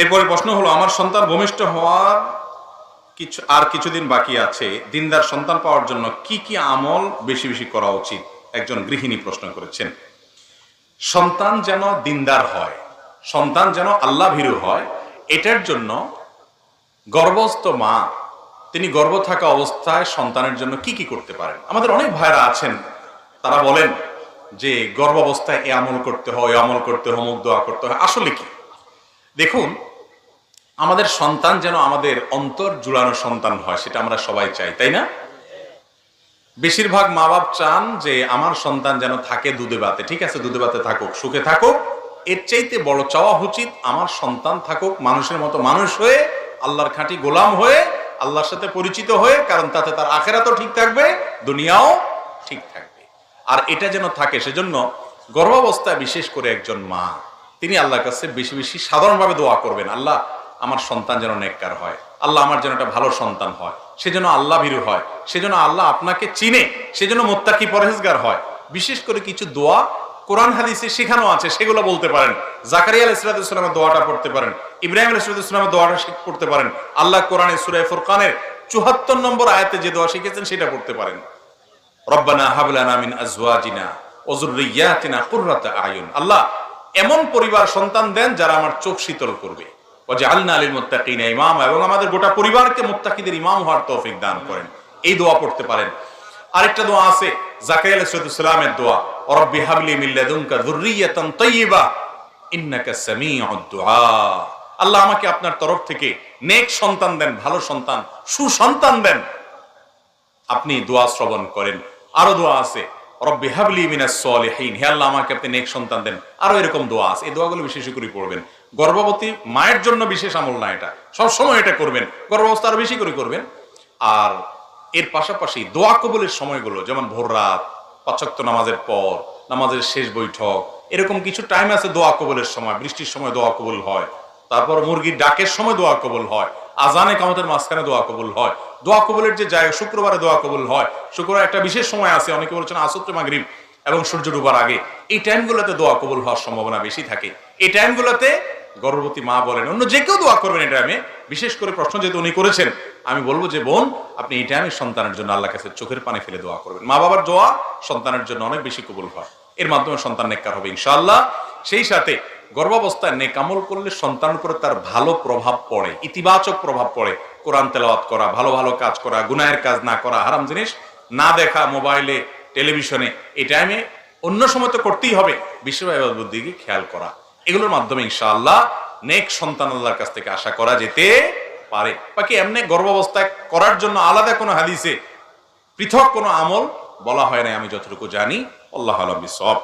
এরপরে প্রশ্ন হলো, আমার সন্তান ভূমিষ্ঠ হওয়ার কিছু আর কিছুদিন বাকি আছে, দিনদার সন্তান পাওয়ার জন্য কি কি আমল বেশি বেশি করা উচিত? একজন গৃহিণী প্রশ্ন করেছেন। সন্তান যেন দিনদার হয়, সন্তান যেন আল্লাহ ভীরু হয়, এটার জন্য গর্ভস্থ মা, তিনি গর্ভ থাকা অবস্থায় সন্তানের জন্য কি কি করতে পারেন? আমাদের অনেক ভাইরা আছেন, তারা বলেন যে গর্ভ অবস্থায় এ আমল করতে হয়, এ আমল করতে হয়, অমুক দোয়া করতে হয়। আসলে কি? দেখুন আমাদের সন্তান যেন আমাদের অন্তর জুড়ানো সন্তান হয়, সেটা আমরা সবাই চাই, তাই না? বেশিরভাগ মা বাপ চান যে আমার সন্তান যেন থাকে দুধে বাতে ঠিক আছে? দুধে বাতে থাকুক, সুখে থাকুক। এর চাইতে বড় চাওয়া উচিত আমার সন্তান থাকুক, মানুষের মতো মানুষ হয়ে, আল্লাহর খাঁটি গোলাম হয়ে, আল্লাহর সাথে পরিচিত হয়ে, কারণ তাতে তার আখেরাতও ঠিক থাকবে, দুনিয়াও ঠিক থাকবে। আর এটা যেন থাকে, সেজন্য গর্ভাবস্থায় বিশেষ করে একজন মা, তিনি আল্লাহর কাছে বেশি বেশি সাধারণভাবে দোয়া করবেন, আল্লাহ আমার সন্তান যেন নেককার হয়। আল্লাহ আমার যেন একটা ভালো সন্তান হয়। সেজন্য আল্লাহ ভীরু হয়। সেজন্য আল্লাহ আপনাকে চিনে। সেজন্য মোত্তাকি পরহেজগার হয়। বিশেষ করে কিছু দোয়া কোরআন হাদিসে শেখানো আছে, সেগুলো বলতে পারেন। জাকারিয়া আল ইসলামের দোয়াটা পড়তে পারেন। ইব্রাহিম আল ইসলামের দোয়াটা পড়তে পারেন। আল্লাহ কোরআনে সুরাই ফুরকানের চুহাত্তর নম্বর আয়াতে যে দোয়া শিখেছেন, সেটা পড়তে পারেন। রব্বানা হাবলানা আজওয়াজিনা ওজুররিয়াতিনা কুররাতা আয়ুন। আল্লাহ এমন পরিবার সন্তান দেন যারা আমার চোখ শীতল করবে। ওয়াজআলনা মুত্তাকিনা ইমামা, এবং আমাদের গোটা পরিবারকে মুত্তাকিদের ইমাম হওয়ার তৌফিক দান করেন। এই দোয়া পড়তে পারেন। আরেকটা দোয়া আছে আলাইহিস সালামের দোয়া রব্বি হাবলি মিন লাদুনকা যুররিয়াতান তাইয়্যিবা ইন্নাকা সামিউদ দুআ আল্লাহ আমাকে আপনার তরফ থেকে নেক সন্তান দেন, ভালো সন্তান, সুসন্তান দেন। আপনি দোয়া শ্রবণ করেন। আরও দোয়া আছে রব্বি হাবলি মিনাস সলিহিন। হে আল্লাহ, আমাকে আপনি নেক সন্তান দেন। আরও এরকম দোয়া আছে। এই দোয়াগুলো বিশেষ করে পড়বেন। গর্ভবতী মায়ের জন্য বিশেষ আমল না এটা। সবসময় এটা করবেন। গর্ভাবস্থা আরও বেশি করে করবেন। আর এর পাশাপাশি দোয়া কবুলের সময়গুলো, যেমন ভোর রাত পাঁচক্ত নামাজের পর, নামাজের শেষ বৈঠক, এরকম কিছু টাইম আছে দোয়া কবুলের সময়, বৃষ্টির সময় দোয়া কবুল হয়। তারপর মুরগির ডাকের সময় দোয়া কবুল হয়। আজানে কামতের মাঝখানে দোয়া কবুল হয়। দোয়া কবুলের যে জায়গা শুক্রবারে দোয়া কবুল হয়। শুক্রবার একটা বিশেষ সময় আছে, অনেকে বলছেন আসত্র মাগরিব এবং সূর্য ডুবার আগে। এই টাইমগুলোতে দোয়া কবুল হওয়ার সম্ভাবনা বেশি থাকে। এই টাইমগুলোতে গর্ভবতী মা বলেন, অন্য যে কেউ দোয়া করবেন এই টাইমে বিশেষ করে প্রশ্ন যেহেতু উনি করেছেন, আমি বলব যে বোন, আপনি এই টাইমে সন্তানের জন্য আল্লাহ কাছে চোখের পানি ফেলে দোয়া করবেন। মা বাবার দোয়া সন্তানের জন্য অনেক বেশি কবুল হয়। এর মাধ্যমে সন্তান নেককার হবে ইনশাআল্লাহ। সেই সাথে গর্ভাবস্থায় নেকামল করলে সন্তানের উপরে তার ভালো প্রভাব পড়ে, ইতিবাচক প্রভাব পড়ে। কোরআন তেলাওয়াত করা, ভালো ভালো কাজ করা, গুনাহের কাজ না করা, হারাম জিনিস না দেখা, মোবাইলে, টেলিভিশনে, এই টাইমে অন্য সময় তো করতেই হবে। বিশ্বভাবে বুদ্ধিকে খেয়াল করা। এগুলোর মাধ্যমে ইনশাআল্লাহ নেক সন্তান আল্লাহর কাছ থেকে আশা করা যেতে পারে। বাকি এমনি গর্ভাবস্থায় করার জন্য আলাদা কোনো হাদিসে পৃথক কোনো আমল বলা হয় নাই, আমি যতটুকু জানি। আল্লাহ আলম সব